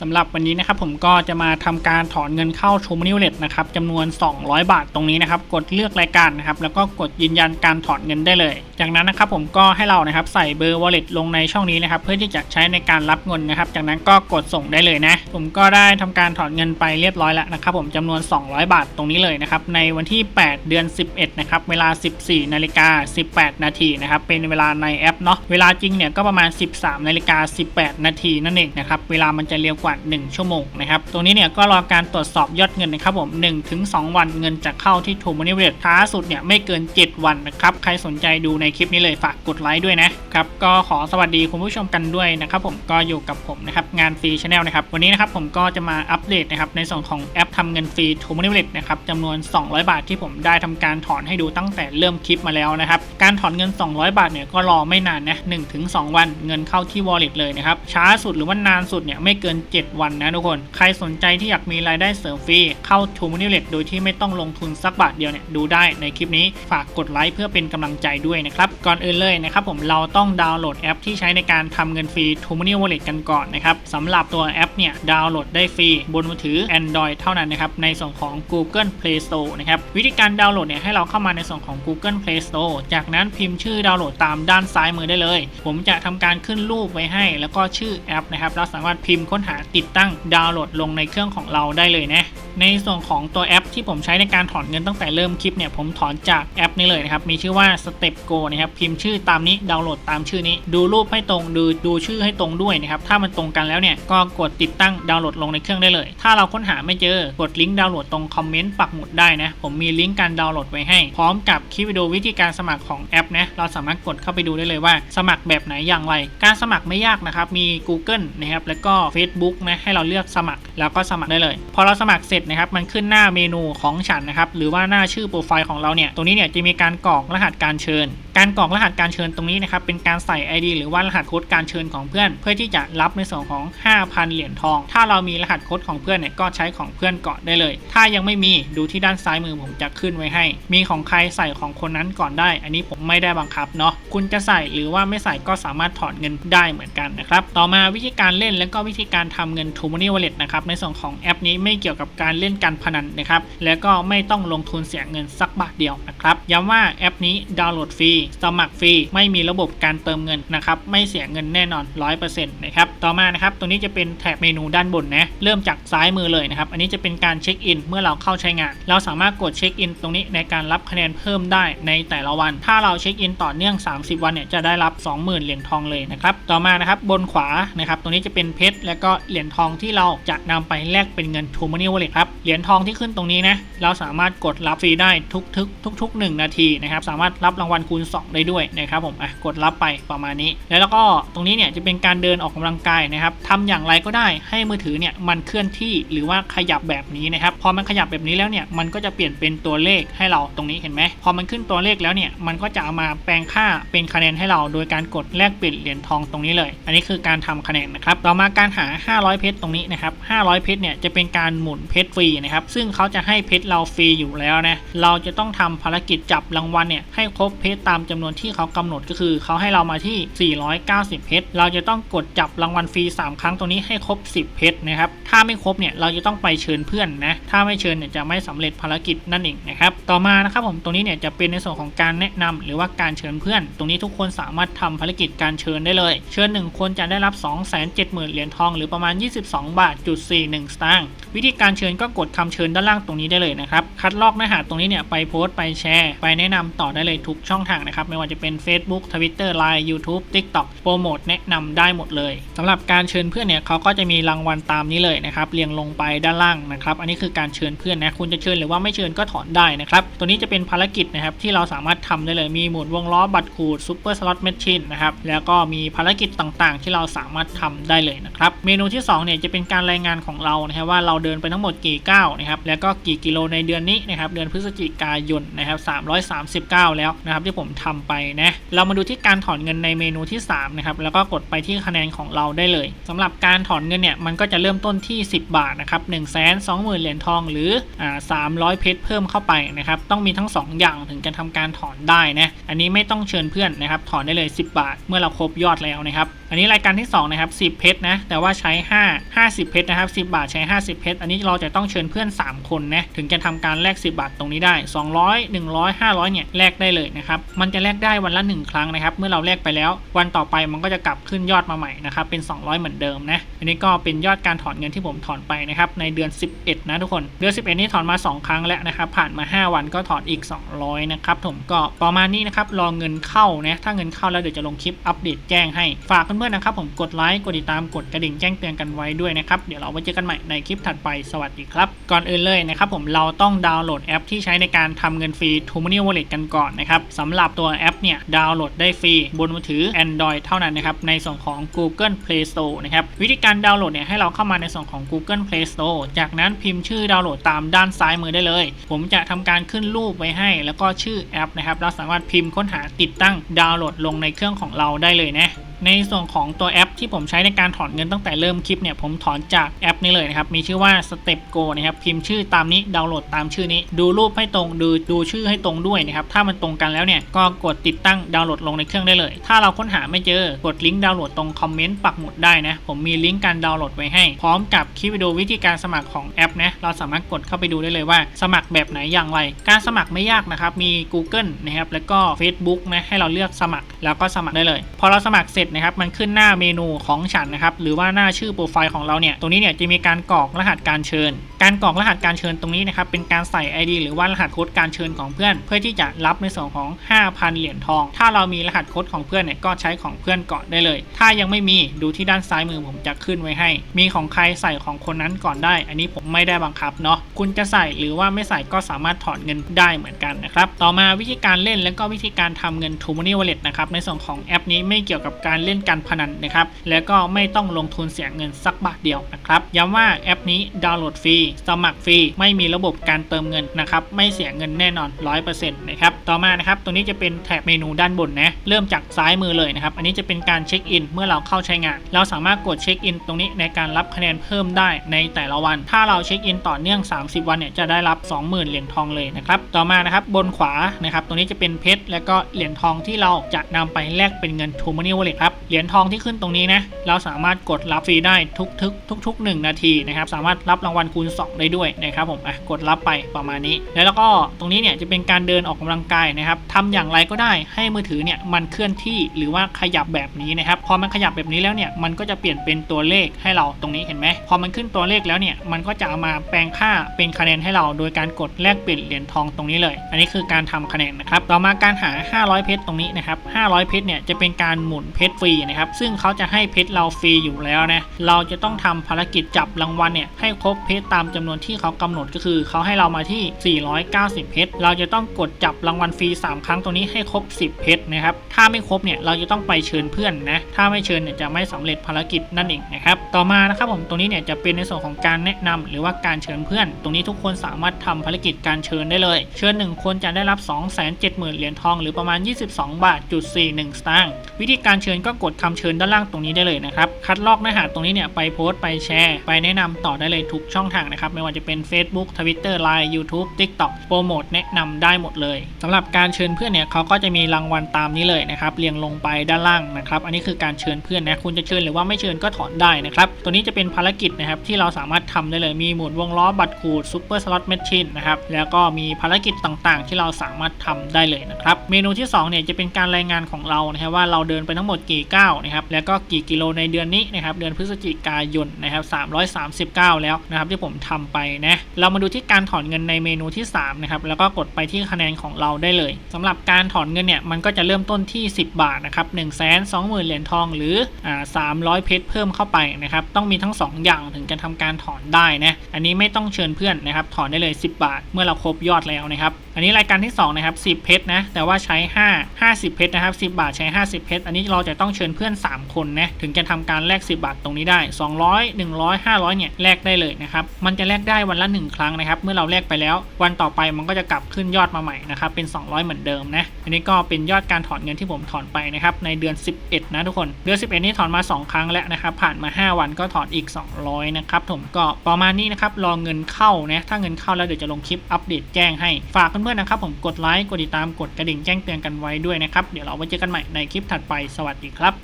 สำหรับวันนี้นะครับผมก็จะมาทำการถอนเงินเข้า t r u e Money Wallet นะครับจำนวน 200 บาทตรงนี้นะครับกดเลือกรายการนะครับแล้วก็กดยืนยันการถอนเงินได้เลย จากนั้นนะครับผมก็ให้เรานะครับใส่เบอร์ wallet ลงในช่องนี้นะครับเพื่อที่จะใช้ในการรับเงินนะครับ จากนั้นก็กดส่งได้เลยนะผมก็ได้ทำการถอนเงินไปเรียบร้อยแล้วนะครับผมจำนวน 200 บาทตรงนี้เลยนะครับในวันที่ 8 เดือน 11นะครับเวลา 14นาฬิกา18 นาทีนะครับเป็นเวลาในแอปเนาะเวลาจริงเนี่ยก็ประมาณ 13นาฬิกา18 นาทีนั่นเองนะครับเวลามันจะเร็วกว่า1 ชั่วโมงนะครับตรงนี้เนี่ยก็รอการตรวจสอบยอดเงินนะครับผม1ถึง2วันเงินจะเข้าที่ t ูม Money Wallet ช้าสุดเนี่ยไม่เกิน 7 วันนะครับใครสนใจดูในคลิปนี้เลยฝากกดไลค์ด้วยนะครับก็ขอสวัสดีคุณผู้ชมกันด้วยนะครับผมก็อยู่กับผมนะครับงานฟรีชาแนลนะครับวันนี้นะครับผมก็จะมาอัปเดตนะครับในส่วนของแอปทำเงินฟรี t ูม Money Wallet นะครับจำนวน 200 บาทที่ผมได้ทำการถอนให้ดูตั้งแต่เริ่มคลิปมาแล้วนะครับการถอนเงิน 200 บาทเนี่ยก็รอไม่นานนะ1ถึง2วันเงินเข้าที่ wallet เลยนะครับช้าสุดหรือว่านานสุดเนี่ยไม่เกิน 7วันนะทุกคน ใครสนใจที่อยากมีรายได้เสริมฟรี เข้า t ูม Money Wallet โดยที่ไม่ต้องลงทุนสักบาทเดียวเนี่ยดูได้ในคลิปนี้ฝากกดไลค์เพื่อเป็นกำลังใจด้วยนะครับ ก่อนอื่นเลยนะครับผมเราต้องดาวน์โหลดแอปที่ใช้ในการทำเงินฟรี t ูม Money Wallet กันก่อนนะครับสำหรับตัวแอปเนี่ยดาวน์โหลดได้ฟรีบนมือถือ Android เท่านั้นนะครับในส่วนของ Google Play Store นะครับวิธีการดาวน์โหลดเนี่ยให้เราเข้ามาในส่วนของ Google Play Store จากนั้นพิมพ์ชื่อดาวน์โหลดตามด้านซ้ายมือได้เลย ผมจะทำการขึ้นรูปไว้ให้ แล้วก็ชื่อแอปนะครับเราสามารถพิมพ์ค้นหาติดตั้งดาวน์โหลดลงในเครื่องของเราได้เลยนะ ในส่วนของตัวแอปที่ผมใช้ในการถอนเงินตั้งแต่เริ่มคลิปเนี่ยผมถอนจากแอปนี้เลยนะครับ มีชื่อว่า Step Go นะครับพิมพ์ชื่อตามนี้ดาวน์โหลดตามชื่อนี้ ดูรูปให้ตรงดูดูชื่อให้ตรงด้วยนะครับถ้ามันตรงกันแล้วเนี่ยก็กดติดตั้งดาวน์โหลดลงในเครื่องได้เลย ถ้าเราค้นหาไม่เจอกดลิงก์ดาวน์โหลดตรงคอมเมนต์ปักหมุดได้นะผมมีลิงก์การดาวน์โหลดไว้ให้ พร้อมกับคลิปวิดีโอวิธีการสมัครของแอปนะเราสามารถกดเข้าไปดูได้เลยว่า สมัครแบบไหนอย่างไร การสมัครไม่ยากนะครับมี Google นะครับแล้วก็ Facebook นะให้เราเลือกสมัครแล้วก็สมัครได้เลย พอเราสมัครเสร็จนะครับมันขึ้นหน้าเมนูของฉันนะครับหรือว่าหน้าชื่อโปรไฟล์ของเราเนี่ยตรงนี้เนี่ยจะมีการกรอกรหัสการเชิญการกรอกรหัสการเชิญตรงนี้นะครับเป็นการใส่ ID หรือว่ารหัสโค้ดการเชิญของเพื่อน เพื่อที่จะรับในส่วนของ 5,000 เหรียญทอง ถ้าเรามีรหัสโค้ดของเพื่อนเนี่ยก็ใช้ของเพื่อนก่อนได้เลย ถ้ายังไม่มีดูที่ด้านซ้ายมือผมจะขึ้นไว้ให้ มีของใครใส่ของคนนั้นก่อนได้ อันนี้ผมไม่ได้บังคับเนาะคุณจะใส่หรือว่าไม่ใส่ก็สามารถถอนเงินได้เหมือนกันนะครับต่อมาวิธีการเล่นและก็วิธีการทำเงิน t ู Money Wallet นะครับในส่วนของแอปนี้ไม่เกี่ยวกับการเล่นการพนันนะครับและก็ไม่ต้องลงทุนเสียเงินสักบาทเดียวนะครับย้ำว่าแอปนี้ดาวน์โหลดฟรีสมัครฟรี ไม่มีระบบการเติมเงินนะครับ ไม่เสียเงินแน่นอน 100%นะครับ ต่อมานะครับตรงนี้จะเป็นแถบเมนูด้านบนนะ เริ่มจากซ้ายมือเลยนะครับ อันนี้จะเป็นการเช็คอินเมื่อเราเข้าใช้งาน เราสามารถกดเช็คอินตรงนี้ในการรับคะแนนเพิ่มได้ในแต่ละวัน ถ้าเราเช็คอินต่อเนื่อง 30 วันเนี่ย จะได้รับ 20,000 เหรียญทองเลยนะครับ ต่อมานะครับ บนขวา นะครับ ตรงนี้จะเป็นเพชร และก็เหรียญทองที่เราจะนำไปแลกเป็นเงิน t ู Money Wallet ครับ เหรียญทองที่ขึ้นตรงนี้นะ เราสามารถกดรับฟรีได้ทุกๆทุกๆ1นาทีนะครับ สามารถรับรางวัลคูณ2 ได้ด้วยนะครับผมอะกดรับไปประมาณนี้ แล้วก็ตรงนี้เนี่ยจะเป็นการเดินออกกำลังกายนะครับทำอย่างไรก็ได้ให้มือถือเนี่ยมันเคลื่อนที่หรือว่าขยับแบบนี้นะครับพอมันขยับแบบนี้แล้วเนี่ยมันก็จะเปลี่ยนเป็นตัวเลขให้เราตรงนี้เห็นไหมพอมันขึ้นตัวเลขแล้วเนี่ยมันก็จะเอามาแปลงค่าเป็นคะแนนให้เรา โดยการกดแลกเปลี่ยนเหรียญทองตรงนี้เลย อันนี้คือการทำคะแนนนะครับต่อมาการหา 500 เพชรตรงนี้นะครับ500 เพชรเนี่ยจะเป็นการหมุนเพชรฟรีนะครับซึ่งเขาจะให้เพชรเราฟรีอยู่แล้วนะเราจะต้องทำภารกิจจับรางวัลเนี่ยให้ครบเพชรตามจำนวนที่เขากำหนดก็คือเขาให้เรามาที่ 490 เพชร เราจะต้องกดจับรางวัลฟรี 3 ครั้งตรงนี้ให้ครบ 10 เพชรนะครับ ถ้าไม่ครบเนี่ยเราจะต้องไปเชิญเพื่อนนะ ถ้าไม่เชิญเนี่ยจะไม่สำเร็จภารกิจนั่นเองนะครับ ต่อมานะครับผมตรงนี้เนี่ยจะเป็นในส่วนของการแนะนำหรือว่าการเชิญเพื่อน ตรงนี้ทุกคนสามารถทำภารกิจการเชิญได้เลย เชิญ 1 คนจะได้รับ 270,000เหรียญทอง หรือประมาณ 22 บาทจุด41 สตางค์ วิธีการเชิญก็กดคำเชิญด้านล่างตรงนี้ได้เลยนะครับ คัดลอกเนื้อหาตรงนี้เนี่ยไปโพสต์ไปแชร์ ไปแนะนำต่อได้เลยทุกช่องทางนะครับ ไม่ว่าจะเป็น Facebook Twitter Line YouTube TikTok โปรโมทแนะนำได้หมดเลยสำหรับการเชิญเพื่อนเนี่ยเขาก็จะมีรางวัลตามนี้เลยนะครับเรียงลงไปด้านล่างนะครับ อันนี้คือการเชิญเพื่อนนะคุณจะเชิญหรือว่าไม่เชิญก็ถอนได้นะครับ ตัวนี้จะเป็นภารกิจนะครับที่เราสามารถทำได้เลยมีหมุนวงล้อบัตรขูดซูเปอร์สล็อตแมชชีนนะครับแล้วก็มีภารกิจต่างๆ ที่เราสามารถทำได้เลยนะครับเมนูที่2เนี่ยจะเป็นการรายงานของเรานะครับว่าเราเดินไปทั้งหมดกี่ก้าวนะครับแล้วก็กี่กิโลในเดือนนี้นะครับเดือนพฤศจิกายนนะครับ339 แล้วนะครับที่ผมทำไปนะ เรามาดูที่การถอนเงินในเมนูที่3นะครับ แล้วก็กดไปที่คะแนนของเราได้เลยสำหรับการถอนเงินเนี่ย มันก็จะเริ่มต้นที่ 10 บาทนะครับ1 2 0 0 0 0เหรียญทองหรืออ่า300เพชรเพิ่มเข้าไปนะครับ ต้องมีทั้ง 2 อย่างถึงจะทำการถอนได้นะ อันนี้ไม่ต้องเชิญเพื่อนนะครับ ถอนได้เลย 10 บาท เมื่อเราครบยอดแล้วนะครับ อันนี้รายการที่2นะครับ10 เพชรนะ แต่ว่าใช้ 5 50 เพชรนะครับ 10 บาทใช้ 50 เพชร อันนี้เราจะต้องเชิญเพื่อน 3 คนนะ ถึงจะทำการแลก 10 บาทตรงนี้ได้ 200 100 500 เนี่ย แลกได้เลยนะครับ มันจะแลกได้วันละ1ครั้งนะครับ เมื่อเราแลกไปแล้ว วันต่อไปมันก็จะกลับขึ้นยอดมาใหม่นะครับ เป็น 200 เหมือนเดิมนะ อันนี้ก็เป็นยอดการถอนเงินที่ผมถอนไปนะครับ ในเดือน 11 นะทุกคน เดือน 11 นี้ถอนมา 2 ครั้งแล้วนะครับ ผ่านมา 5 วันก็ถอนอีก 200 นะครับ ผมก็ประมาณนี้นะครับ รอเงินเข้านะ ถ้าเงินเข้าแล้วเดี๋ยวจะลงคลิปอัปเดตแจ้งให้ ฝากเพื่อนๆนะครับ ผมกดไลค์ กดติดตาม กดกระดิ่งแจ้งเตือนกันไว้ด้วยนะครับ เดี๋ยวเราไว้เจอกันใหม่ในคลิปถัดไป สวัสดีครับ ก่อนอื่นเลยนะครับผมเราต้องดาวน์โหลดแอปที่ใช้ในการทำเงินฟรี t o m o n e y Wallet กันก่อนนะครับสำหรับตัวแอปเนี่ยดาวน์โหลดได้ฟรีบนมือถือ Android เท่านั้นนะครับในส่วนของ Google Play Store นะครับวิธีการดาวน์โหลดเนี่ยให้เราเข้ามาในส่วนของ Google Play Store จากนั้นพิมพ์ชื่อดาวน์โหลดตามด้านซ้ายมือได้เลย ผมจะทำการขึ้นรูปไว้ให้ แล้วก็ชื่อแอปนะครับเราสามารถพิมพ์ค้นหาติดตั้งดาวน์โหลดลงในเครื่องของเราได้เลยนะ ในส่วนของตัวแอปที่ผมใช้ในการถอนเงินตั้งแต่เริ่มคลิปเนี่ยผมถอนจากแอปนี้เลยนะครับ มีชื่อว่า Step Go นะครับ พิมพ์ชื่อตามนี้ดาวน์โหลดตามชื่อนี้ ดูรูปให้ตรงดูดูชื่อให้ตรงด้วยนะครับ ถ้ามันตรงกันแล้วเนี่ยก็กดติดตั้งดาวน์โหลดลงในเครื่องได้เลย ถ้าเราค้นหาไม่เจอกดลิงก์ดาวน์โหลดตรงคอมเมนต์ปักหมุดได้นะผมมีลิงก์การดาวน์โหลดไว้ให้ พร้อมกับคลิปวิดีโอวิธีการสมัครของแอปนะเราสามารถกดเข้าไปดูได้เลยว่า สมัครแบบไหนอย่างไร การสมัครไม่ยากนะครับมี Google นะครับแล้วก็ Facebook นะให้เราเลือกสมัครแล้วก็สมัครได้เลย พอเราสมัครเสร็จนะครับมันขึ้นหน้าเมนูของฉันนะครับหรือว่าหน้าชื่อโปรไฟล์ของเราเนี่ยตรงนี้เนี่ยจะมีการกรอกรหัสการเชิญ การกรอกรหัสการเชิญตรงนี้นะครับเป็นการใส่ ID หรือว่ารหัสโค้ดการเชิญของเพื่อน เพื่อที่จะรับในส่วนของ 5,000 เหรียญทอง ถ้าเรามีรหัสโค้ดของเพื่อนเนี่ยก็ใช้ของเพื่อนก่อนได้เลย ถ้ายังไม่มีดูที่ด้านซ้ายมือผมจะขึ้นไว้ให้ มีของใครใส่ของคนนั้นก่อนได้ อันนี้ผมไม่ได้บังคับเนาะคุณจะใส่หรือว่าไม่ใส่ก็สามารถถอนเงินได้เหมือนกันนะครับต่อมาวิธีการเล่นและก็วิธีการทำเงิน t o m o n e y Wallet นะครับในส่วนของแอปนี้ไม่เกี่ยวกับการเล่นการพนันนะครับ และก็ไม่ต้องลงทุนเสียเงินสักบาทเดียวนะครับ ย้ำว่าแอปนี้ดาวน์โหลดฟรี สมัครฟรี ไม่มีระบบการเติมเงินนะครับ ไม่เสียเงินแน่นอน 100%นะครับ ต่อมานะครับตรงนี้จะเป็นแถบเมนูด้านบนนะ เริ่มจากซ้ายมือเลยนะครับ อันนี้จะเป็นการเช็คอินเมื่อเราเข้าใช้งาน เราสามารถกดเช็คอินตรงนี้ในการรับคะแนนเพิ่มได้ในแต่ละวัน ถ้าเราเช็คอินต่อเนื่อง 30 วันเนี่ยจะได้รับ 20,000 เหรียญทองเลยนะครับ ต่อมานะครับบนขวานะครับ ตรงนี้จะเป็นเพชรและก็เหรียญทองที่เราจะนำไปแลกเป็นเงิน t o m o n e y Wallet ครับเหรียญทองที่ขึ้นตรงนี้นะ เราสามารถกดรับฟรีได้ทุกๆทุกๆ1นาทีนะครับ สามารถรับรางวัลคูณ 2 ได้ด้วยนะครับผม อะ กดรับไปประมาณนี้ แล้วก็ตรงนี้เนี่ยจะเป็นการเดินออกกำลังกายนะครับทำอย่างไรก็ได้ให้มือถือเนี่ยมันเคลื่อนที่หรือว่าขยับแบบนี้นะครับ พอมันขยับแบบนี้แล้วเนี่ย มันก็จะเปลี่ยนเป็นตัวเลขให้เราตรงนี้เห็นไหม พอมันขึ้นตัวเลขแล้วเนี่ย มันก็จะเอามาแปลงค่าเป็นคะแนนให้เรา โดยการกดแลกเปลี่ยนเหรียญทองตรงนี้เลย อันนี้คือการทำคะแนนนะครับ ต่อมาการหา 500 เพชรตรงนี้นะครับ500 เพชรเนี่ยจะเป็นการหมุนเพชรฟรีนะครับซึ่งเขาจะให้เพชรเราฟรีอยู่แล้วนะเราจะต้องทำภารกิจจับรางวัลเนี่ยให้ครบเพชรตามจำนวนที่เขากำหนดก็คือ เขาให้เรามาที่ 490 เพชรเราจะต้องกดจับรางวัลฟรี 3 ครั้งตรงนี้ให้ครบ 10 เพชรนะครับถ้าไม่ครบเนี่ยเราจะต้องไปเชิญเพื่อนนะถ้าไม่เชิญเนี่ยจะไม่สำเร็จภารกิจนั่นเองนะครับต่อมานะครับผมตรงนี้เนี่ยจะเป็นในส่วนของการแนะนำหรือว่าการเชิญเพื่อน ตรงนี้ทุกคนสามารถทำภารกิจการเชิญได้เลย เชิญ 1 คนจะได้รับ 270,000เหรียญทองหรือประมาณ 22 บาทจุด41สตางค์ วิธีการเชิญก็กดคำเชิญด้านล่างตรงนี้ได้เลยนะครับ คัดลอกเนื้อหาตรงนี้เนี่ยไปโพสต์ไปแชร์ ไปแนะนำต่อได้เลยทุกช่องทางนะครับ ไม่ว่าจะเป็น Facebook Twitter Line YouTube TikTok โปรโมทแนะนำได้หมดเลยสำหรับการเชิญเพื่อนเนี่ยเขาก็จะมีรางวัลตามนี้เลยนะครับเรียงลงไปด้านล่างนะครับอันนี้คือการเชิญเพื่อนนะคุณจะเชิญหรือว่าไม่เชิญก็ถอนได้นะครับตัวนี้จะเป็นภารกิจนะครับที่เราสามารถทำได้เลยมีหมุนวงล้อบัตรขูดซูเปอร์สล็อตแมชชีนนะครับแล้วก็มีภารกิจต่างๆ ที่เราสามารถทำได้เลยนะครับเมนูที่2เนี่ยจะเป็นการรายงานของเรานะครับว่าเราเดินไปทั้งหมดกี่ก้าวนะครับแล้วก็กี่กิโลในเดือนนี้นะครับเดือนพฤศจิกายนนะครับ339 แล้วนะครับที่ผมทำไปนะเรามาดูที่การถอนเงินในเมนูที่3นะครับแล้วก็กดไปที่คะแนนของเราได้เลยสำหรับการถอนเงินเนี่ยมันก็จะเริ่มต้นที่ 10 บาทนะครับ1 2 0 0 0 0เหรียญทองหรืออ่า300เพชรเพิ่มเข้าไปนะครับต้องมีทั้ง 2 อย่างถึงจะทำการถอนได้นะอันนี้ไม่ต้องเชิญเพื่อนนะครับถอนได้เลย 10 บาท เมื่อเราครบยอดแล้วนะครับอันนี้รายการที่2นะครับ10 เพชรนะแต่ว่าใช้ 5 50 เพชรนะครับ10 บาทใช้ 50 เพชรอันนี้เราจะต้องเชิญเพื่อน 3 คนนะถึงจะทำการแลก 10 บาทตรงนี้ได้ 200 100 500เนี่ยแลกได้เลยนะครับมันจะแลกได้วันละ 1 ครั้งนะครับเมื่อเราแลกไปแล้ว วันต่อไปมันก็จะกลับขึ้นยอดมาใหม่นะครับเป็น 200 เหมือนเดิมนะอันนี้ก็เป็นยอดการถอนเงินที่ผมถอนไปนะครับในเดือน 11 นะทุกคนเดือน 11 นี่ถอนมา 2 ครั้งแล้วนะครับผ่านมา 5 วันก็ถอนอีก 200นะครับผมก็ประมาณนี้นะครับรอเงินเข้านะถ้าเงินเข้าแล้วเดี๋ยวจะลงคลิปอัปเดตแจ้งให้ฝากเพื่อนๆนะครับผมกดไลค์กดติดตามกดกระดิ่งแจ้งเตือนกันไว้ด้วยนะครับเดี๋ยวเราไว้เจอกันใหม่ในคลิปถัดไปสวัสดีครับ